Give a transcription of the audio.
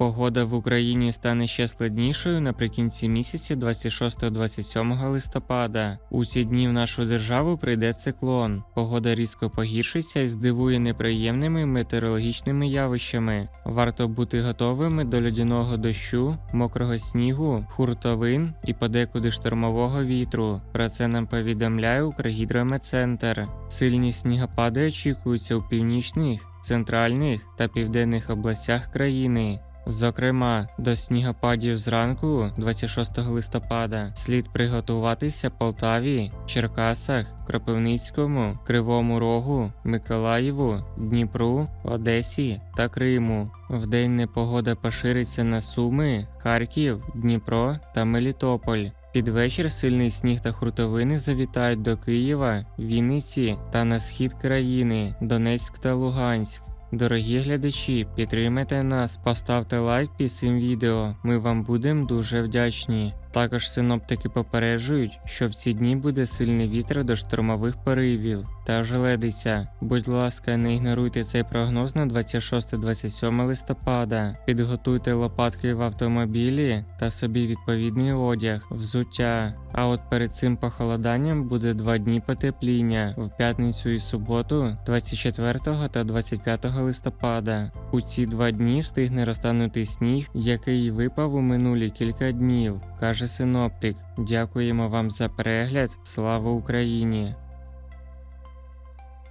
Погода в Україні стане ще складнішою наприкінці місяця 26-27 листопада. У ці дні в нашу державу прийде циклон. Погода різко погіршиться і здивує неприємними метеорологічними явищами. Варто бути готовими до льодяного дощу, мокрого снігу, хуртовин і подекуди штормового вітру. Про це нам повідомляє Укргідрометцентр. Сильні снігопади очікуються у північних, центральних та південних областях країни. Зокрема, до снігопадів зранку, 26 листопада, слід приготуватися Полтаві, Черкасах, Кропивницькому, Кривому Рогу, Миколаєву, Дніпру, Одесі та Криму. Вдень непогода пошириться на Суми, Харків, Дніпро та Мелітополь. Під вечір сильний сніг та хуртовини завітають до Києва, Вінниці та на схід країни, Донецьк та Луганськ. Дорогі глядачі, підтримайте нас, поставте лайк під цим відео. Ми вам будемо дуже вдячні. Також синоптики попереджують, що в ці дні буде сильний вітер до штормових поривів та ожеледиця. Будь ласка, не ігноруйте цей прогноз на 26-27 листопада. Підготуйте лопатки в автомобілі та собі відповідний одяг, взуття. А от перед цим похолоданням буде два дні потепління в п'ятницю і суботу, 24 та 25 листопада. У ці два дні встигне розтанути сніг, який випав у минулі кілька днів, каже синоптик. Дякуємо вам за перегляд. Слава Україні!